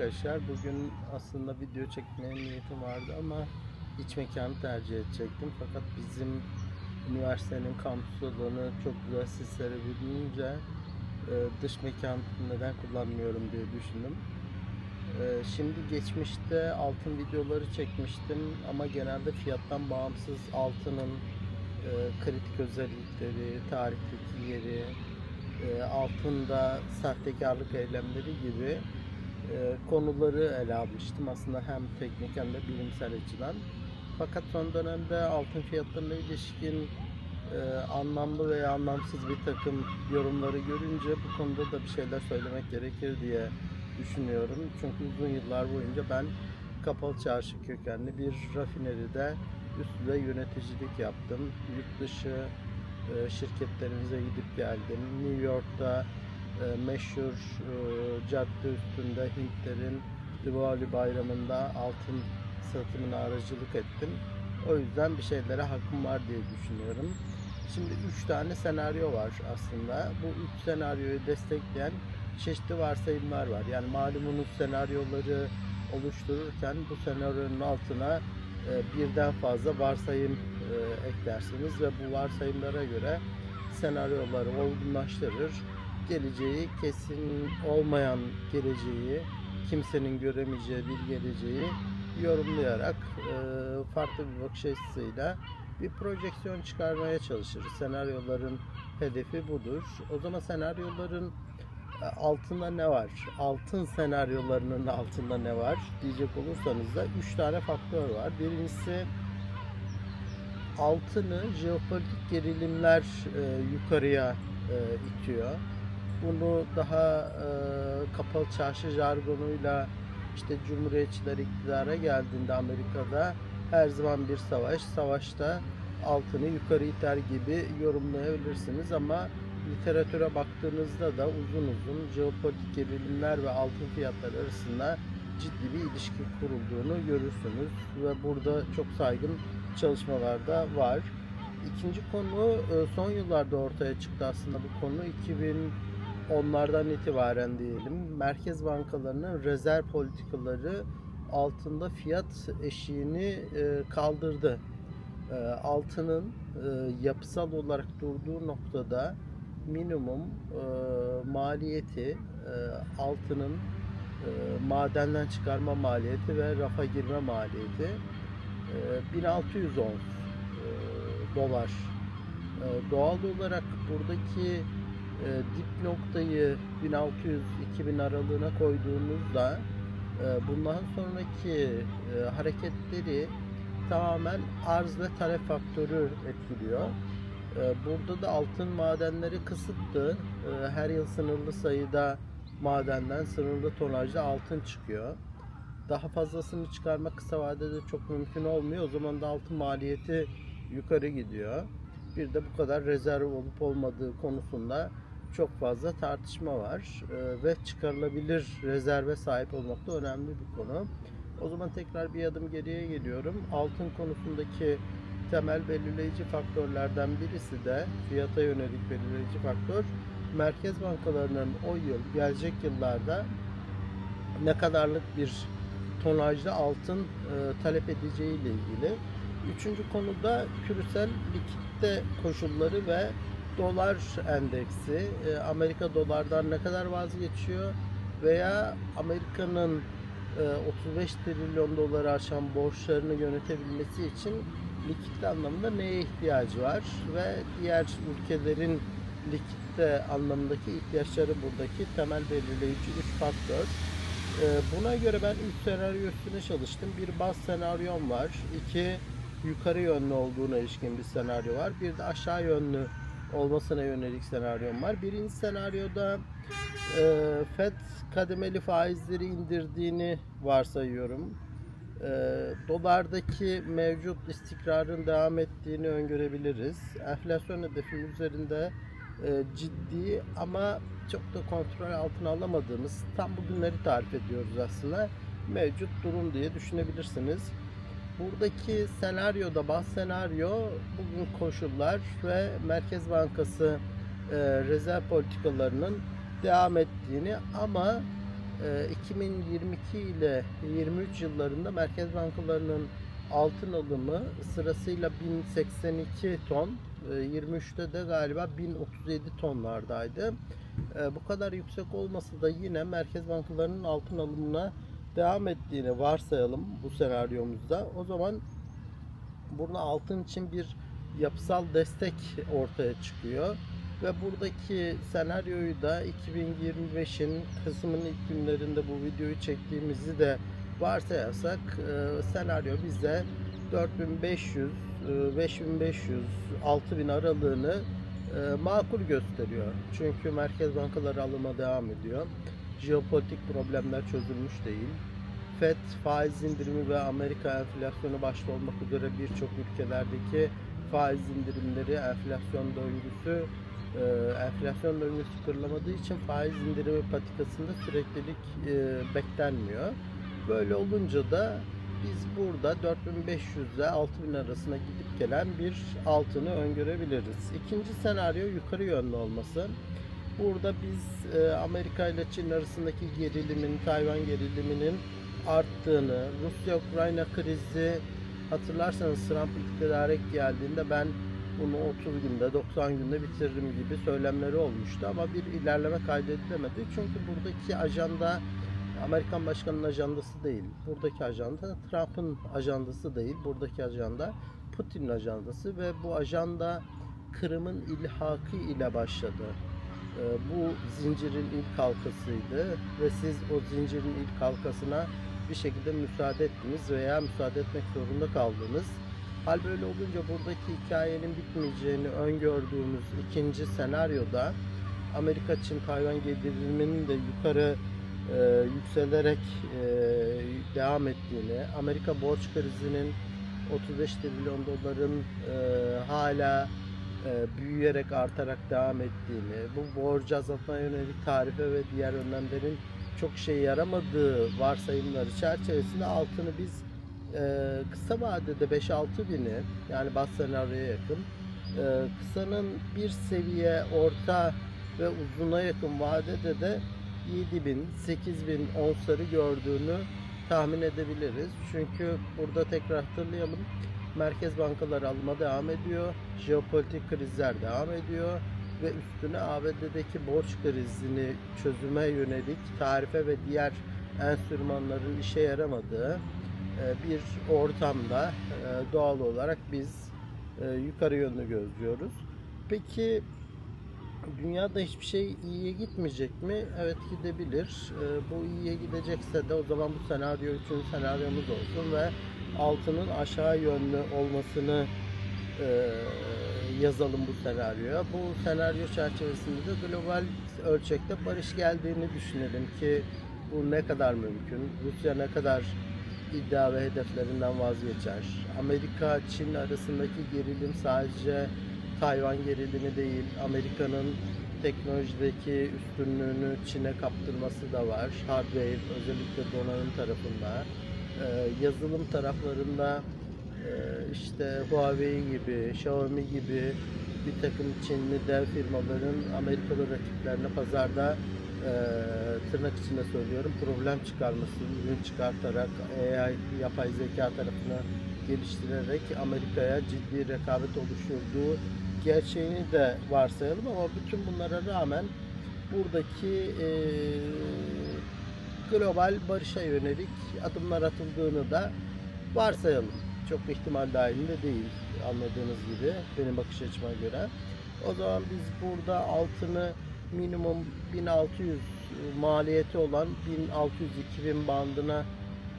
arkadaşlar. Bugün aslında video çekmeye niyetim vardı ama iç mekanı tercih edecektim. Fakat bizim üniversitenin kampüs alanı çok güzel sislere bürününce dış mekan neden kullanmıyorum diye düşündüm. E, Şimdi geçmişte altın videoları çekmiştim ama genelde fiyattan bağımsız altının e, kritik özellikleri, tarihteki yeri, e, altında sahtekarlık eylemleri gibi konuları ele almıştım. Aslında hem teknik hem de bilimsel açıdan. Fakat son dönemde altın fiyatlarına ilişkin e, anlamlı veya anlamsız bir takım yorumları görünce bu konuda da bir şeyler söylemek gerekir diye düşünüyorum. Çünkü uzun yıllar boyunca ben kapalı çarşı kökenli bir rafineride üst düzey yöneticilik yaptım. Yurt dışı e, şirketlerimize gidip geldim. New York'ta e, meşhur e, cadde üstünde Hintlerin Diwali bayramında altın satımına aracılık ettim. O yüzden bir şeylere hakkım var diye düşünüyorum. Şimdi üç tane senaryo var aslında. Bu üç senaryoyu destekleyen çeşitli varsayımlar var. Yani malumunuz senaryoları oluştururken bu senaryonun altına e, birden fazla varsayım e, eklersiniz ve bu varsayımlara göre senaryoları olgunlaştırır. Geleceği kesin olmayan geleceği, kimsenin göremeyeceği bir geleceği yorumlayarak e, farklı bir bakış açısıyla bir projeksiyon çıkarmaya çalışırız. Senaryoların hedefi budur. O zaman senaryoların e, altında ne var? Altın senaryolarının altında ne var diyecek olursanız da 3 tane faktör var. Birincisi altını jeopolitik gerilimler e, yukarıya e, itiyor. Bunu daha e, kapalı çarşı jargonuyla işte Cumhuriyetçiler iktidara geldiğinde Amerika'da her zaman bir savaş, savaşta altını yukarı iter gibi yorumlayabilirsiniz. Ama literatüre baktığınızda da uzun uzun jeopolitik gerilimler ve altın fiyatları arasında ciddi bir ilişki kurulduğunu görürsünüz. Ve burada çok saygın çalışmalar da var. İkinci konu e, son yıllarda ortaya çıktı aslında bu konu 2010'lardan itibaren diyelim. Merkez bankalarının rezerv politikaları altında fiyat eşiğini e, kaldırdı. E, Altının e, yapısal olarak durduğu noktada minimum maliyeti altının madenden çıkarma maliyeti ve rafa girme maliyeti e, 1600 ons e, dolar. Doğal olarak buradaki e, dip noktayı 1600-2000 aralığına koyduğunuzda e, bundan sonraki e, hareketleri tamamen arz ve talep faktörü etkiliyor. E, Burada da altın madenleri kısıtlı. E, Her yıl sınırlı sayıda madenden sınırlı tonajda altın çıkıyor. Daha fazlasını çıkarmak kısa vadede çok mümkün olmuyor. O zaman da altın maliyeti yukarı gidiyor. Bir de bu kadar rezerv olup olmadığı konusunda çok fazla tartışma var. E, Ve çıkarılabilir rezerve sahip olmak da önemli bir konu. O zaman tekrar bir adım geriye geliyorum. Altın konusundaki temel belirleyici faktörlerden birisi de fiyata yönelik belirleyici faktör merkez bankalarının o yıl gelecek yıllarda ne kadarlık bir tonajda altın e, talep edeceği ile ilgili. Üçüncü konuda küresel likitte koşulları ve dolar endeksi. E, Amerika dolardan ne kadar vazgeçiyor veya Amerika'nın e, 35 trilyon doları aşan borçlarını yönetebilmesi için likitte anlamında neye ihtiyacı var ve diğer ülkelerin likitte anlamındaki ihtiyaçları buradaki temel belirleyici üç faktör. Ee, Buna göre ben üç senaryo üstüne çalıştım. Bir baz senaryom var. iki yukarı yönlü olduğuna ilişkin bir senaryo var. Bir de aşağı yönlü olmasına yönelik senaryom var. Birinci senaryoda e, FED kademeli faizleri indirdiğini varsayıyorum. E, dolardaki mevcut istikrarın devam ettiğini öngörebiliriz. Enflasyon hedefinin üzerinde e, ciddi ama çok da kontrol altına alamadığımız tam bugünleri tarif ediyoruz aslında. Mevcut durum diye düşünebilirsiniz. Buradaki senaryoda baz senaryo bugün koşullar ve Merkez Bankası e, rezerv politikalarının devam ettiğini ama Ee, 2022 ile 23 yıllarında merkez bankalarının altın alımı sırasıyla 1082 ton, e, 23'te de galiba 1037 tonlardaydı. E, Bu kadar yüksek olmasa da yine merkez bankalarının altın alımına devam ettiğini varsayalım bu senaryomuzda. O zaman burada altın için bir yapısal destek ortaya çıkıyor. Ve buradaki senaryoyu da 2025'in Kasım'ın ilk günlerinde bu videoyu çektiğimizi de varsayarsak e, senaryo bize 4500, e, 5500, 6000 aralığını e, makul gösteriyor. Çünkü merkez bankaları alıma devam ediyor. Jeopolitik problemler çözülmüş değil. FED faiz indirimi ve Amerika enflasyonu başta olmak üzere birçok ülkelerdeki faiz indirimleri, enflasyon döngüsü, e, enflasyon döngüsü kırılamadığı için faiz indirimi patikasında süreklilik e, beklenmiyor. Böyle olunca da biz burada 4500 ile 6000 arasına gidip gelen bir altını öngörebiliriz. İkinci senaryo yukarı yönlü olması. Burada biz e, Amerika ile Çin arasındaki gerilimin, Tayvan geriliminin arttığını, Rusya-Ukrayna krizi hatırlarsanız Trump iktidara geldiğinde ben bunu 30 günde, 90 günde bitiririm gibi söylemleri olmuştu ama bir ilerleme kaydedilemedi. Çünkü buradaki ajanda Amerikan başkanının ajandası değil. Buradaki ajanda Trump'ın ajandası değil. Buradaki ajanda Putin'in ajandası ve bu ajanda Kırım'ın ilhakı ile başladı. Ee, Bu zincirin ilk halkasıydı ve siz o zincirin ilk halkasına bir şekilde müsaade ettiniz veya müsaade etmek zorunda kaldınız. Hal böyle olunca buradaki hikayenin bitmeyeceğini öngördüğümüz ikinci senaryoda Amerika Çin Tayvan geriliminin de yukarı e, yükselerek e, devam ettiğini, Amerika borç krizinin 35 trilyon doların e, hala büyüyerek artarak devam ettiğini, bu borcu azaltmaya yönelik tarife ve diğer önlemlerin çok işe yaramadığı varsayımları çerçevesinde altını biz e, kısa vadede 5-6 bini yani bas senaryoya yakın e, kısanın bir seviye orta ve uzuna yakın vadede de 7000, 8000 onsları gördüğünü tahmin edebiliriz. Çünkü burada tekrar hatırlayalım. Merkez bankaları alıma devam ediyor. Jeopolitik krizler devam ediyor ve üstüne ABD'deki borç krizini çözüme yönelik tarife ve diğer enstrümanların işe yaramadığı e, bir ortamda e, doğal olarak biz e, yukarı yönlü gözlüyoruz. Peki dünyada hiçbir şey iyiye gitmeyecek mi? Evet gidebilir. Bu iyiye gidecekse de o zaman bu senaryo üçüncü senaryomuz olsun ve altının aşağı yönlü olmasını e, yazalım bu senaryoya. Bu senaryo çerçevesinde de global ölçekte barış geldiğini düşünelim ki bu ne kadar mümkün? Rusya ne kadar iddia ve hedeflerinden vazgeçer? Amerika Çin arasındaki gerilim sadece Tayvan gerilimi değil, Amerika'nın teknolojideki üstünlüğünü Çin'e kaptırması da var. Hardware özellikle donanım tarafında. Ee, yazılım taraflarında e, işte Huawei gibi, Xiaomi gibi bir takım Çinli dev firmaların Amerikalı rakiplerine pazarda e, tırnak içinde söylüyorum problem çıkarması, ürün çıkartarak AI, yapay zeka tarafını geliştirerek Amerika'ya ciddi rekabet oluşturduğu gerçeğini de varsayalım ama bütün bunlara rağmen buradaki e, global barışa yönelik adımlar atıldığını da varsayalım. Çok ihtimal dahilinde değil anladığınız gibi benim bakış açıma göre. O zaman biz burada altını minimum 1600 maliyeti olan 1600-2000 bandına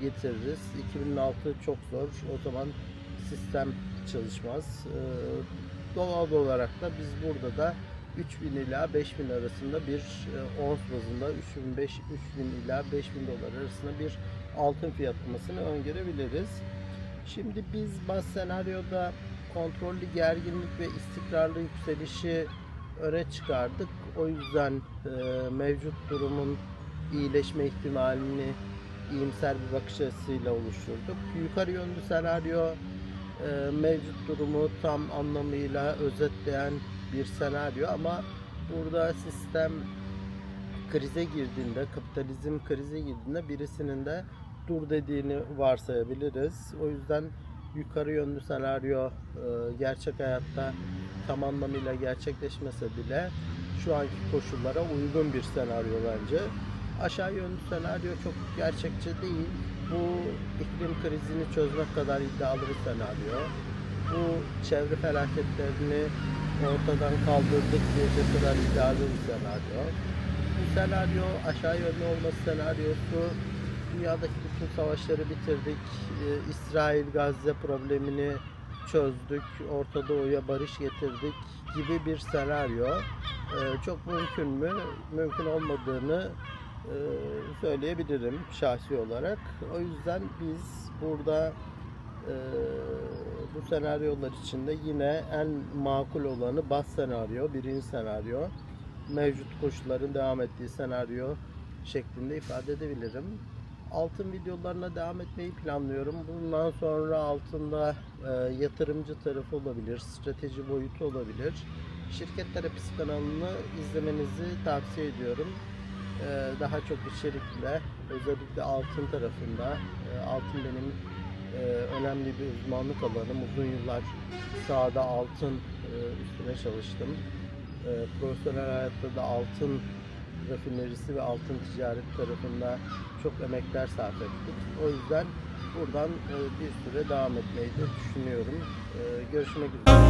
getiririz. 2006 çok zor. O zaman sistem çalışmaz. Ee, Doğal olarak da biz burada da 3000 ila 5000 arasında bir e, ons bazında 3005 3000 ila 5000 dolar arasında bir altın fiyatlamasını öngörebiliriz. Şimdi biz baz senaryoda kontrollü gerginlik ve istikrarlı yükselişi öne çıkardık. O yüzden e, mevcut durumun iyileşme ihtimalini iyimser bir bakış açısıyla oluşturduk. Yukarı yönlü senaryo e, mevcut durumu tam anlamıyla özetleyen bir senaryo ama burada sistem krize girdiğinde, kapitalizm krize girdiğinde birisinin de dur dediğini varsayabiliriz. O yüzden yukarı yönlü senaryo e, gerçek hayatta tam anlamıyla gerçekleşmese bile şu anki koşullara uygun bir senaryo bence. Aşağı yönlü senaryo çok gerçekçi değil. Bu iklim krizini çözmek kadar iddialı bir senaryo. Bu çevre felaketlerini ortadan kaldırdık kadar iddialı bir senaryo. Bu senaryo aşağı yönlü olması senaryosu dünyadaki bütün savaşları bitirdik. Ee, İsrail-Gazze problemini çözdük. Orta Doğu'ya barış getirdik gibi bir senaryo. Ee, çok mümkün mü? Mümkün olmadığını e, söyleyebilirim şahsi olarak. O yüzden biz burada e, bu senaryolar içinde yine en makul olanı bas senaryo, birinci senaryo. Mevcut koşulların devam ettiği senaryo şeklinde ifade edebilirim. Altın videolarına devam etmeyi planlıyorum. Bundan sonra altında e, yatırımcı tarafı olabilir, strateji boyutu olabilir. Şirket terapisi kanalını izlemenizi tavsiye ediyorum. E, daha çok içerikle, özellikle altın tarafında, e, altın benim e, önemli bir uzmanlık alanım. Uzun yıllar sahada altın e, üstüne çalıştım. E, profesyonel hayatta da altın rafinerisi ve altın ticaret tarafında çok emekler sarf ettik. O yüzden buradan e, bir süre devam etmeyi de düşünüyorum. E, görüşmek üzere.